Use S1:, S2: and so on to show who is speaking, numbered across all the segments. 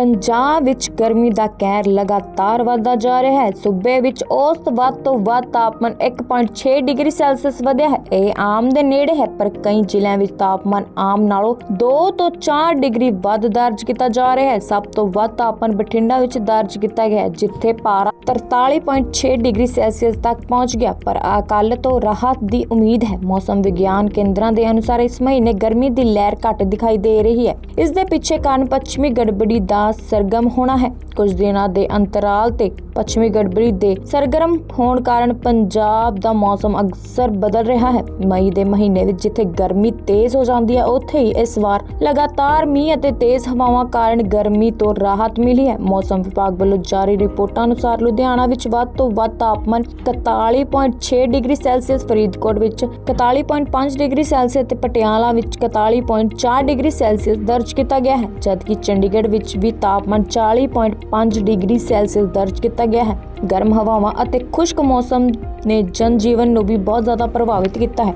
S1: ਪੰਜਾਬ ਵਿੱਚ ਗਰਮੀ ਦਾ ਕਹਿਰ ਲਗਾਤਾਰ ਵਧਦਾ ਜਾ ਰਿਹਾ ਹੈ। ਸੂਬੇ ਵਿੱਚ ਔਸਤ ਵੱਧ ਤੋਂ ਵੱਧ ਤਾਪਮਾਨ 1.6 ਡਿਗਰੀ ਸੈਲਸੀਅਸ ਵਧਿਆ ਹੈ। ਇਹ ਆਮ ਦੇ ਨੇੜੇ ਹੈ, ਪਰ ਕਈ ਜ਼ਿਲ੍ਹਿਆਂ ਵਿੱਚ ਤਾਪਮਾਨ ਆਮ ਨਾਲੋਂ 2 ਤੋਂ 4 ਡਿਗਰੀ ਵੱਧ ਦਰਜ ਕੀਤਾ ਜਾ ਰਿਹਾ ਹੈ। ਸਭ ਤੋਂ ਵੱਧ ਤਾਪਮਾਨ ਬਠਿੰਡਾ ਵਿੱਚ ਦਰਜ ਕੀਤਾ ਗਿਆ ਹੈ, ਜਿੱਥੇ ਪਾਰਾ 43.6 ਡਿਗਰੀ ਸੈਲਸੀਅਸ ਤੱਕ ਪਹੁੰਚ ਗਿਆ। ਪਰ ਅਕਾਲ ਤੋਂ ਰਾਹਤ ਦੀ ਉਮੀਦ ਹੈ। ਮੌਸਮ ਵਿਗਿਆਨ ਕੇਂਦਰਾਂ ਦੇ ਅਨੁਸਾਰ ਇਸ ਮਹੀਨੇ ਗਰਮੀ ਦੀ ਲਹਿਰ ਘੱਟ ਦਿਖਾਈ ਦੇ ਰਹੀ ਹੈ। ਇਸ ਦੇ ਪਿੱਛੇ ਕਾਰਨ ਪੱਛਮੀ ਗੜਬੜੀ ਦਾ ਸਰਗਮ ਹੋਣਾ ਹੈ। ਕੁਝ ਦਿਨਾਂ ਦੇ ਅੰਤਰਾਲ ਤੇ ਪੱਛਮੀ ਗੜਬੜੀ ਦੇ ਸਰਗਰਮ ਹੋਣ ਕਾਰਨ ਪੰਜਾਬ ਦਾ ਮੌਸਮ ਅਕਸਰ ਬਦਲ ਰਿਹਾ ਹੈ। ਮਈ ਦੇ ਮਹੀਨੇ ਵਿੱਚ ਜਿੱਥੇ ਗਰਮੀ ਤੇਜ਼ ਹੋ ਜਾਂਦੀ ਹੈ, ਉੱਥੇ ਹੀ ਇਸ ਵਾਰ ਲਗਾਤਾਰ ਮੀਂਹ ਅਤੇ ਤੇਜ਼ ਹਵਾਵਾਂ ਕਾਰਨ ਗਰਮੀ ਤੋਂ ਰਾਹਤ ਮਿਲੀ ਹੈ। ਮੌਸਮ ਵਿਭਾਗ ਵੱਲੋਂ ਜਾਰੀ ਰਿਪੋਰਟਾਂ ਅਨੁਸਾਰ ਲੁਧਿਆਣਾ ਵਿੱਚ ਵੱਧ ਤੋਂ ਵੱਧ ਤਾਪਮਾਨ 41.6 ਡਿਗਰੀ ਸੈਲਸੀਅਸ, ਫਰੀਦਕੋਟ ਵਿੱਚ 41.5 ਡਿਗਰੀ ਸੈਲਸੀਅਸ ਤੇ ਪਟਿਆਲਾ ਵਿੱਚ 41.4 ਡਿਗਰੀ ਸੈਲਸੀਅਸ ਦਰਜ ਕੀਤਾ ਗਿਆ ਹੈ। ਜਦਕਿ ਚੰਡੀਗੜ੍ਹ ਵਿੱਚ ਵੀ ਤਾਪਮਾਨ 40.5 ਡਿਗਰੀ ਸੈਲਸੀਅਸ ਦਰਜ ਕੀਤਾ ਗਿਆ ਹੈ। ਗਰਮ ਹਵਾਵਾਂ ਅਤੇ ਖੁਸ਼ਕ ਮੌਸਮ ਨੇ ਜਨ ਜੀਵਨ ਨੂੰ ਵੀ ਬਹੁਤ ਜ਼ਿਆਦਾ ਪ੍ਰਭਾਵਿਤ ਕੀਤਾ ਹੈ।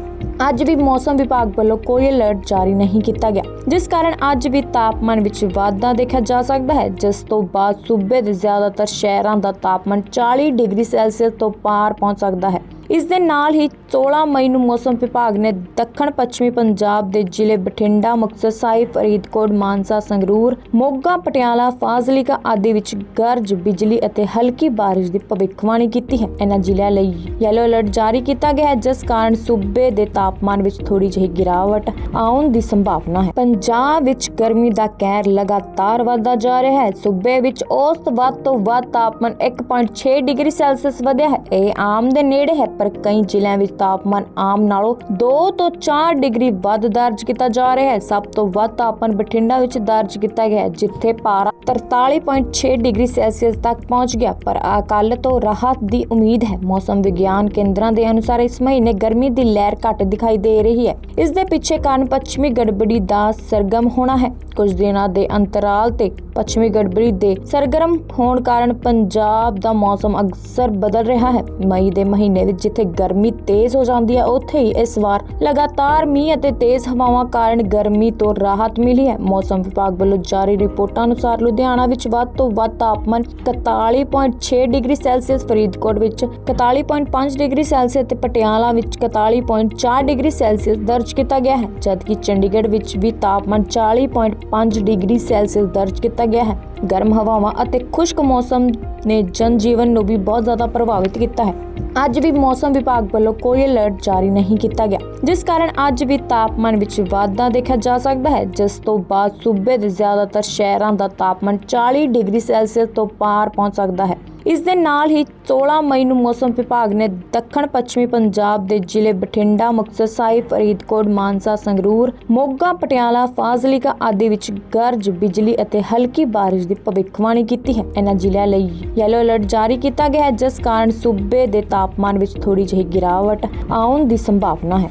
S1: ਅੱਜ ਵੀ ਮੌਸਮ ਵਿਭਾਗ ਵੱਲੋਂ ਕੋਈ ਅਲਰਟ ਜਾਰੀ ਨਹੀਂ ਕੀਤਾ ਗਿਆ। ਜਿਸ ਕਾਰਨ ਅੱਜ ਵੀ ਤਾਪਮਾਨ ਵਿੱਚ ਵਾਧਾ ਦੇਖਿਆ ਜਾ ਸਕਦਾ ਹੈ, ਜਿਸ ਤੋਂ ਬਾਅਦ ਸੂਬੇ ਦੇ ਜ਼ਿਆਦਾਤਰ ਸ਼ਹਿਰਾਂ ਦਾ ਤਾਪਮਾਨ 40 ਡਿਗਰੀ ਸੈਲਸੀਅਸ ਤੋਂ ਪਾਰ ਪਹੁੰਚ ਸਕਦਾ ਹੈ। ਇਸ ਦੇ ਨਾਲ ਹੀ 16 ਮਈ ਨੂੰ ਮੌਸਮ ਵਿਭਾਗ ਨੇ ਦੱਖਣ ਪੱਛਮੀ ਪੰਜਾਬ ਦੇ ਜ਼ਿਲ੍ਹੇ ਬਠਿੰਡਾ, ਮੁਕਤਸਰ ਸਾਹਿਬ, ਫਰੀਦਕੋਟ, ਮਾਨਸਾ, ਸੰਗਰੂਰ, ਮੋਗਾ, ਪਟਿਆਲਾ, ਫਾਜ਼ਿਲਕਾ ਆਦਿ ਵਿੱਚ ਗਰਜ, ਬਿਜਲੀ ਅਤੇ ਹਲਕੀ ਬਾਰਿਸ਼ ਦੀ ਭਵਿੱਖਬਾਣੀ ਕੀਤੀ ਹੈ। ਇਹਨਾਂ ਜ਼ਿਲ੍ਹਿਆਂ ਲਈ ਯੈਲੋ ਅਲਰਟ ਜਾਰੀ ਕੀਤਾ ਗਿਆ ਹੈ, ਜਿਸ ਕਾਰਨ ਸੂਬੇ ਦੇ ਤਾਪਮਾਨ ਵਿੱਚ ਥੋੜੀ ਜਿਹੀ ਗਿਰਾਵਟ ਆਉਣ ਦੀ ਸੰਭਾਵਨਾ ਹੈ। ਪੰਜਾਬ ਵਿੱਚ ਗਰਮੀ ਦਾ ਕਹਿਰ ਲਗਾਤਾਰ ਵਧਦਾ ਜਾ ਰਿਹਾ ਹੈ। ਸੂਬੇ ਵਿੱਚ ਔਸਤ ਵੱਧ ਤੋਂ ਵੱਧ ਤਾਪਮਾਨ 1.6 ਡਿਗਰੀ ਸੈਲਸੀਅਸ ਵਧਿਆ ਹੈ। ਇਹ ਆਮ ਦੇ ਨੇੜੇ ਹੈ ਪਰ ਕਈ ਜ਼ਿਲ੍ਹਿਆਂ ਵਿੱਚ ਤਾਪਮਾਨ ਆਮ ਨਾਲੋਂ 2 ਤੋਂ 4 ਡਿਗਰੀ ਵੱਧ ਦਰਜ ਕੀਤਾ ਜਾ ਰਿਹਾ ਹੈ। ਸਭ ਤੋਂ ਵੱਧ ਤਾਪਮਾਨ ਬਠਿੰਡਾ ਵਿੱਚ ਦਰਜ ਕੀਤਾ ਗਿਆ ਜਿੱਥੇ ਪਾਰਾ 43.6 ਡਿਗਰੀ ਸੈਲਸੀਅਸ ਤੱਕ ਪਹੁੰਚ ਗਿਆ। ਪਰ ਕੱਲ ਤੋਂ ਰਾਹਤ ਦੀ ਉਮੀਦ ਹੈ। ਮੌਸਮ ਵਿਗਿਆਨ ਕੇਂਦਰਾਂ ਦੇ ਅਨੁਸਾਰ ਇਸ ਮਹੀਨੇ ਗਰਮੀ ਦੀ ਲਹਿਰ ਘੱਟ ਦਿਖਾਈ ਦੇ ਰਹੀ ਹੈ। ਇਸ ਦੇ ਪਿੱਛੇ ਕਾਰਨ ਪੱਛਮੀ ਗੜਬੜੀ ਦਾ ਸਰਗਮ ਹੋਣਾ ਹੈ। ਕੁਝ ਦਿਨਾਂ ਦੇ ਅੰਤਰਾਲ ਤੇ ਪੱਛਮੀ ਗੜਬੜੀ ਦੇ ਸਰਗਰਮ ਹੋਣ ਕਾਰਨ ਪੰਜਾਬ ਦਾ ਮੌਸਮ ਅਕਸਰ ਬਦਲ ਰਿਹਾ ਹੈ। ਮਈ ਦੇ ਮਹੀਨੇ ਵਿੱਚ ਜਿੱਥੇ ਗਰਮੀ ਤੇਜ਼ ਹੋ ਜਾਂਦੀ ਹੈ, ਉੱਥੇ ਹੀ ਇਸ ਵਾਰ ਲਗਾਤਾਰ ਮੀਂਹ ਅਤੇ ਤੇਜ਼ ਹਵਾਵਾਂ ਕਾਰਨ ਗਰਮੀ ਤੋਂ ਰਾਹਤ ਮਿਲੀ ਹੈ। ਮੌਸਮ ਵਿਭਾਗ ਵੱਲੋਂ ਜਾਰੀ ਰਿਪੋਰਟਾਂ ਅਨੁਸਾਰ ਲੁਧਿਆਣਾ ਵਿੱਚ ਵੱਧ ਤੋਂ ਵੱਧ ਤਾਪਮਾਨ 41.6 ਡਿਗਰੀ ਸੈਲਸੀਅਸ, ਫਰੀਦਕੋਟ ਵਿੱਚ 41.5 ਡਿਗਰੀ ਸੈਲਸੀਅਸ ਤੇ ਪਟਿਆਲਾ ਵਿੱਚ 41.4 ਡਿਗਰੀ ਸੈਲਸੀਅਸ ਦਰਜ ਕੀਤਾ ਗਿਆ ਹੈ, ਜਦਕਿ ਚੰਡੀਗੜ੍ਹ ਵਿੱਚ ਵੀ ਤਾਪਮਾਨ 40.5 ਡਿਗਰੀ ਸੈਲਸੀਅਸ ਦਰਜ ਕੀਤਾ ਗਿਆ ਹੈ। ਗਰਮ ਹਵਾਵਾਂ ਅਤੇ ਖੁਸ਼ਕ ਮੌਸਮ ਨੇ ਜਨ ਜੀਵਨ ਨੂੰ ਵੀ ਬਹੁਤ ਜ਼ਿਆਦਾ ਪ੍ਰਭਾਵਿਤ ਕੀਤਾ ਹੈ। ਅੱਜ ਵੀ ਮੌਸਮ ਵਿਭਾਗ ਵੱਲੋਂ ਕੋਈ ਅਲਰਟ ਜਾਰੀ ਨਹੀਂ ਕੀਤਾ ਗਿਆ। ਜਿਸ ਕਾਰਨ ਅੱਜ ਵੀ ਤਾਪਮਾਨ ਵਿੱਚ ਵਾਧਾ ਦੇਖਿਆ ਜਾ ਸਕਦਾ ਹੈ। ਜਿਸ ਤੋਂ ਬਾਅਦ ਸੂਬੇ ਦੇ ਜ਼ਿਆਦਾਤਰ ਸ਼ਹਿਰਾਂ ਦਾ ਤਾਪਮਾਨ 40 ਡਿਗਰੀ ਸੈਲਸੀਅਸ ਤੋਂ ਪਾਰ ਪਹੁੰਚ ਸਕਦਾ ਹੈ। ਇਸ ਦੇ ਨਾਲ ਹੀ 16 ਮਈ ਨੂੰ ਮੌਸਮ ਵਿਭਾਗ ਨੇ ਦੱਖਣ ਪੱਛਮੀ ਪੰਜਾਬ ਦੇ ਜ਼ਿਲ੍ਹੇ ਬਠਿੰਡਾ, ਮੁਕਤਸਰ ਸਾਹਿਬ, ਫਰੀਦਕੋਟ, ਮਾਨਸਾ, ਸੰਗਰੂਰ, ਮੋਗਾ, ਪਟਿਆਲਾ, ਫਾਜ਼ਿਲਕਾ ਆਦਿ ਵਿੱਚ ਗਰਜ, ਬਿਜਲੀ ਅਤੇ ਹਲਕੀ ਬਾਰਿਸ਼ ਦੀ ਭਵਿੱਖਬਾਣੀ ਕੀਤੀ ਹੈ। ਇਹਨਾਂ ਜ਼ਿਲ੍ਹਿਆਂ ਲਈ ਯੈਲੋ ਅਲਰਟ ਜਾਰੀ ਕੀਤਾ ਗਿਆ ਹੈ, ਜਿਸ ਕਾਰਨ ਸੂਬੇ ਦੇ ਤਾਪਮਾਨ ਵਿੱਚ ਥੋੜੀ ਜਿਹੀ ਗਿਰਾਵਟ ਆਉਣ ਦੀ ਸੰਭਾਵਨਾ ਹੈ।